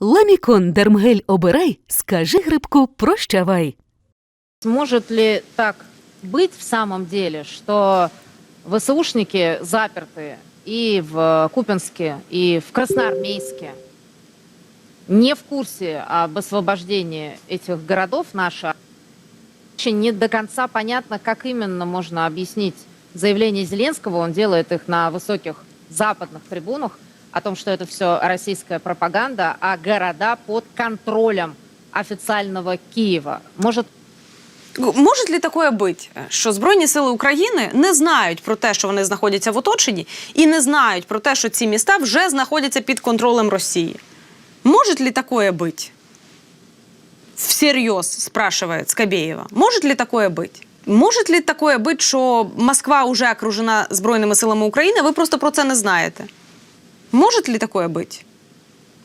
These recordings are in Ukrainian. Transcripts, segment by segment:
Ламікон Дермгель обирай, скажи грибку прощавай. Может ли так быть в самом деле, что ВСУшники заперты и в Купинске, и в Красноармейске, не в курсе об освобождении этих городов наши? Очень не до конца понятно, как именно можно объяснить заявление Зеленского. Он делает их на высоких западных трибунах о том, что это все российская пропаганда, а города под контролем официального Киева. Может, Може ли таке бути, що Збройні сили України не знають про те, що вони знаходяться в оточенні, і не знають про те, що ці міста вже знаходяться під контролем Росії? Може ли такое быть? Всерьез спрашивает Скобеева. Может ли такое быть? Может ли такое быть, що Москва вже окружена Збройними силами України, а ви просто про це не знаєте? Может ли такое быть?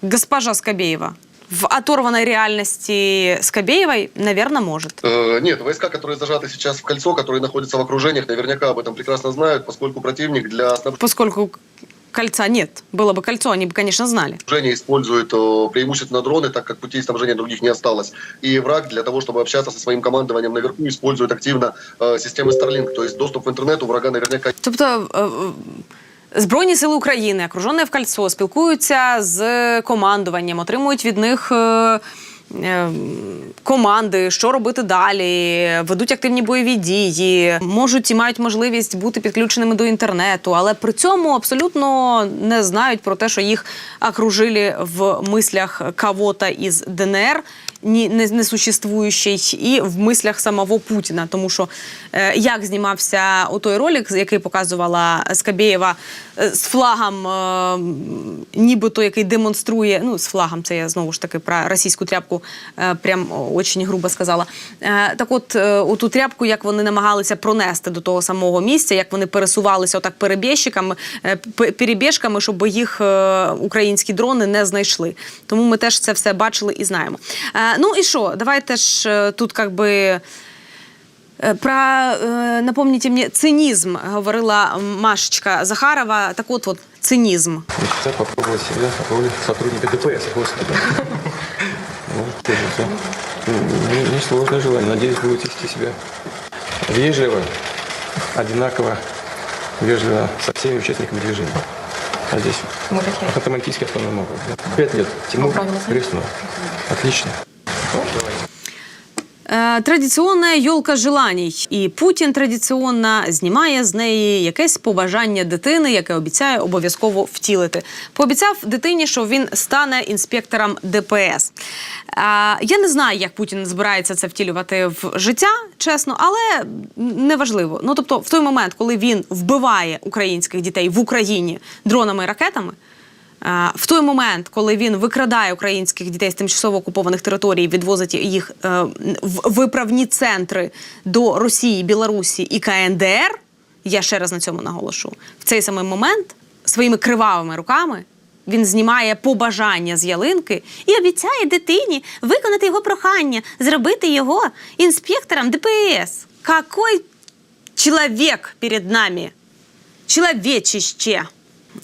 Госпожа Скобеева. В оторванной реальности Скобеевой, наверное, может. Э, Нет, войска, которые зажаты сейчас в кольцо, которые находятся в окружениях, наверняка об этом прекрасно знают, поскольку противник для Поскольку кольца нет. Было бы кольцо, они бы, конечно, знали. снабжения использует э, преимущественно дроны, так как путей снабжения других не осталось. И враг для того, чтобы общаться со своим командованием наверху, использует активно э, системы Starlink. То есть доступ в интернет у врага наверняка Тобто е, Збройні сили України, окружені в кольцо, спілкуються з командуванням, отримують від них. е, е, Команди, що робити далі, ведуть активні бойові дії, можуть і мають можливість бути підключеними до інтернету, але при цьому абсолютно не знають про те, що їх окружили в мислях кого-то із ДНР, не, несуществуючий, і в мислях самого Путіна. Тому що е, як знімався у той ролик, який показувала Скабєєва е, з флагом, е, нібито який демонструє, ну з флагом, це я знову ж таки про російську тряпку, е, прям очень грубо сказала. Е, так от, е, оту тряпку, як вони намагалися пронести до того самого місця, як вони пересувалися отак перебіжчиками, е, перебіжками, щоб їх е, українські дрони не знайшли. Тому ми теж це все бачили і знаємо. Е, Ну і що? Давайте ж е, тут как би. е, Про, е, напомните мені, цинізм говорила Машечка Захарова. Так от, от цинізм. Хочется попробовать себя в роли сотрудника ДПС. Господи. Ну, тоже всё. Не- Несложное желание. Надеюсь, будете вести себя вежливо, одинаково вежливо со всеми участниками движения. А здесь Ханты-Мансийский автономный округ. да? Пять лет. Тимур Хреснов. Отлично. Е, Традиційна йолка желаній, і Путін традиційно знімає з неї якесь побажання дитини, яке обіцяє обов'язково втілити. Пообіцяв дитині, що він стане інспектором ДПС. Е, Я не знаю, як Путін збирається це втілювати в життя, чесно, але неважливо. Ну тобто, в той момент, коли він вбиває українських дітей в Україні дронами і ракетами. Е, В той момент, коли він викрадає українських дітей з тимчасово окупованих територій, відвозить їх е, в виправні центри до Росії, Білорусі і КНДР, я ще раз на цьому наголошу, в цей самий момент своїми кривавими руками він знімає побажання з ялинки і обіцяє дитині виконати його прохання, зробити його інспектором ДПС. Какой чоловік перед нами? Чоловічище.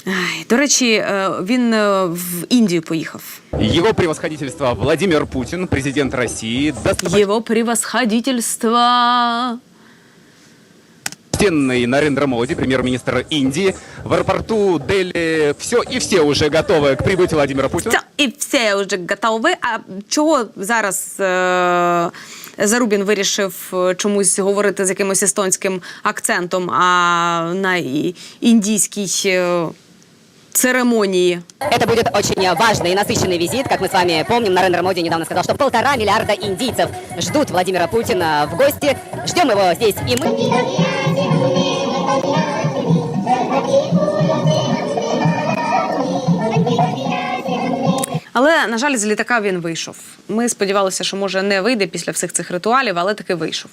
Ай, до речі, е, він е, в Індію поїхав. Его превосходительство Владимир Путин, президент России, даст Його превосходительство. почтенный Нарендра Моди, премьер-министр Индии. В аэропорту Дели все и все уже готовы к прибытию Владимира Путина. Це і все вже готові. А чого зараз е- Зарубін вирішив е, чомусь говорити з якимось естонським акцентом, а на і- індійській е- церемонії? Это будет очень важный и насыщенный визит. Как мы с вами помним, Нарендра Моди недавно сказал, что полтора миллиарда индийцев ждут Владимира Путина в гости. Ждем его здесь и мы. Але на жаль, з літака він вийшов. Ми сподівалися, що може не вийде після всіх цих ритуалів, але таки вийшов.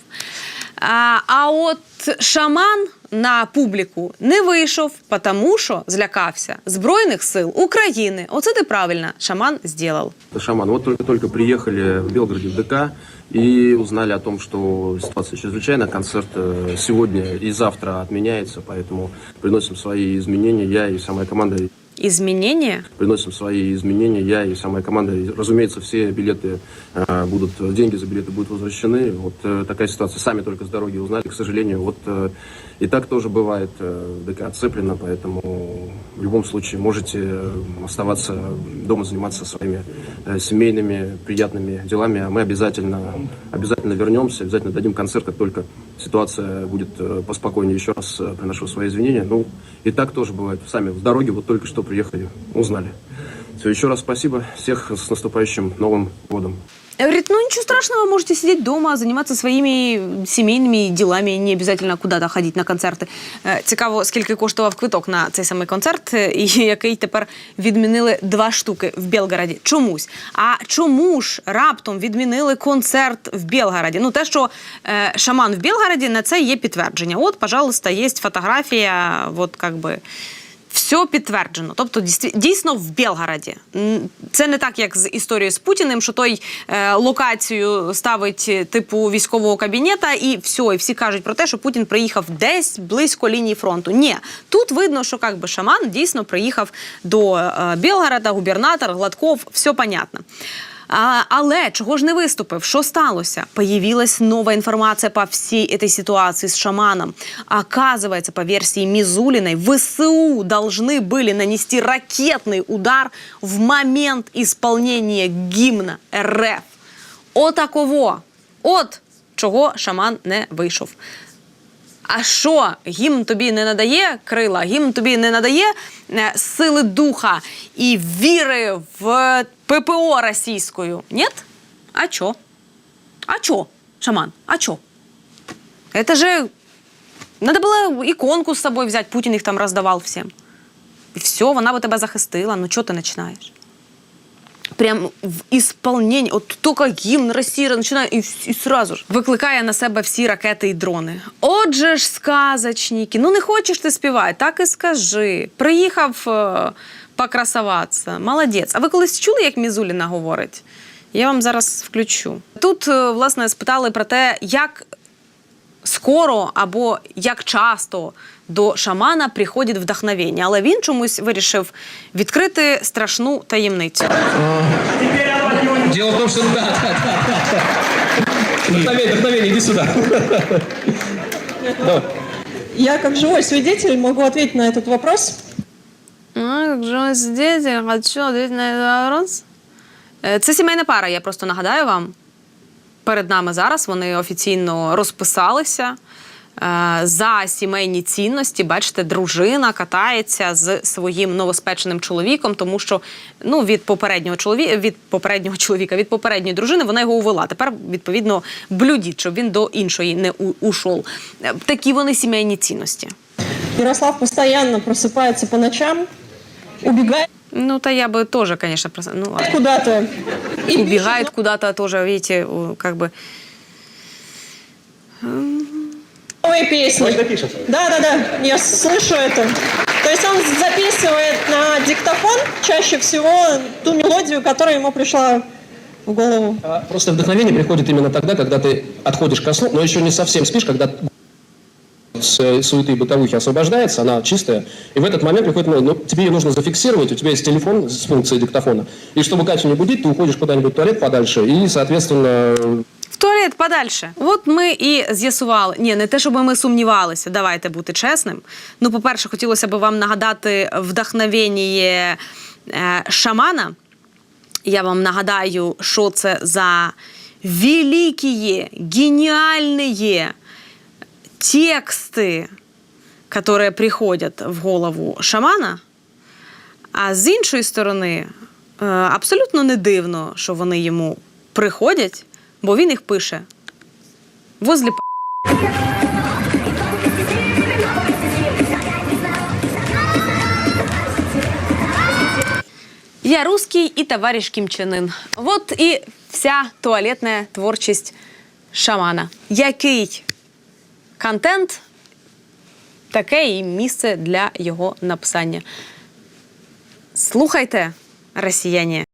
А, а от шаман на публіку не вийшов, тому що злякався Збройних сил України. Оце ти правильно, шаман зробив. Шаман, вот только-только приехали в Белгороде в ДК и узнали о том, что ситуация чрезвычайная. Концерт э, сегодня и завтра отменяется, поэтому приносим свои изменения. Я и вся моя команда Изменения? Приносим свои изменения, я и вся моя команда. Разумеется, все билеты э, будут, деньги за билеты будут возвращены. Вот э, такая ситуация. Сами только с дороги узнали, к сожалению. Вот э, и так тоже бывает. Э, ДК отцеплено, поэтому в любом случае можете оставаться дома, заниматься своими семейными, приятными делами. А мы обязательно, обязательно вернемся, обязательно дадим концерт, как только ситуация будет поспокойнее. Еще раз приношу свои извинения. Ну, и так тоже бывает. Сами с дороги вот только что приехали, узнали. Все, еще раз спасибо. Всех с наступающим Новым годом. Говорит, ну ничего страшного, можете сидеть дома, заниматися своїми сімейними ділами, не обов'язково куди-то ходити на концерти. Е, Цікаво, скільки коштував квиток на цей самий концерт, і який тепер відмінили два штуки в Белгороді. Чомусь. А чому ж раптом відмінили концерт в Белгороді? Ну, те, що е, шаман в Белгороді, на це є підтвердження. От, пожалуйста, є фотографія, от как би. Все підтверджено. Тобто, дійсно в Белгороді. М, Це не так, як з історією з Путіним, що той е, локацію ставить е, типу військового кабінета, і все, і всі кажуть про те, що Путін приїхав десь близько лінії фронту. Ні, тут видно, що як би шаман дійсно приїхав до е, Белгорода, губернатор, Гладков, все понятно. А, але чого ж не виступив? Що сталося? Появилась новая информация по всей этой ситуации с шаманом. Оказывается, по версии Мизулиной, ВСУ должны были нанести ракетный удар в момент исполнения гимна РФ. Отаково. От чого шаман не вийшов. А що гімн тобі не надає крила, гімн тобі не надає е, сили духа і віри в ППО російською? Ні? А чо? А чо, шаман? А чо? Это же надо було іконку з собою взяти, Путін їх там роздавав всім. І все, вона би тебе захистила. Ну чого ти починаєш? Прям в ісполненні, от тільки гімн Росії починає і, і сразу ж викликає на себе всі ракети і дрони. Отже ж, сказочники, ну не хочеш ти співати, так і скажи. Приїхав е, покрасуватися. Молодець. А ви колись чули, як Мізуліна говорить? Я вам зараз включу. Тут, е, власне, спитали про те, як скоро або як часто до шамана приходить вдохновення, але він чомусь вирішив відкрити страшну таємницю. Дело в том, что да, да, да, да. Вдохновение, вдохновение, иди сюда. Давай. Я как живой свидетель могу ответить на этот вопрос. А, як же свидетель, хочу ответить на этот вопрос. Е, Це сімейна пара, я просто нагадаю вам. Перед нами зараз вони офіційно розписалися за сімейні цінності. Бачите, дружина катається з своїм новоспеченим чоловіком, тому що ну, від попереднього чоловіка, від попереднього чоловіка, від попередньої дружини вона його увела. Тепер, відповідно, блюдіть, щоб він до іншої не у- ушов. Е, Такі вони сімейні цінності. Ярослав постоянно просыпается по ночам, убегает Ну, та я бы тоже, конечно, просто, ну ладно. куда-то и Убегает куда-то тоже, видите, у- как бы. новые песни. Да, да, да, я слышу это. То есть он записывает на диктофон чаще всего ту мелодию, которая ему пришла в голову. А Просто вдохновение приходит именно тогда, когда ты отходишь ко сну, но еще не совсем спишь, когда с э, суеты бытовухи освобождается, она чистая, и в этот момент приходит, ну, ну, тебе ее нужно зафиксировать, у тебя есть телефон с функцией диктофона, и чтобы Катю не будить, ты уходишь куда-нибудь в туалет подальше, и, соответственно, В туалет подальше. От ми і з'ясували. Ні, не те, щоб ми сумнівалися. Давайте бути чесним. Ну, по-перше, хотілося б вам нагадати вдохновення е, шамана. Я вам нагадаю, що це за великі, геніальні тексти, которые приходять в голову шамана. А з іншої сторони, е, абсолютно не дивно, що вони йому приходять, бо він їх пише возле. Я русский и товарищ Кимчанин. Вот і вся туалетна творчість шамана. Який контент, таке і місце для його написання. Слухайте, росіяни.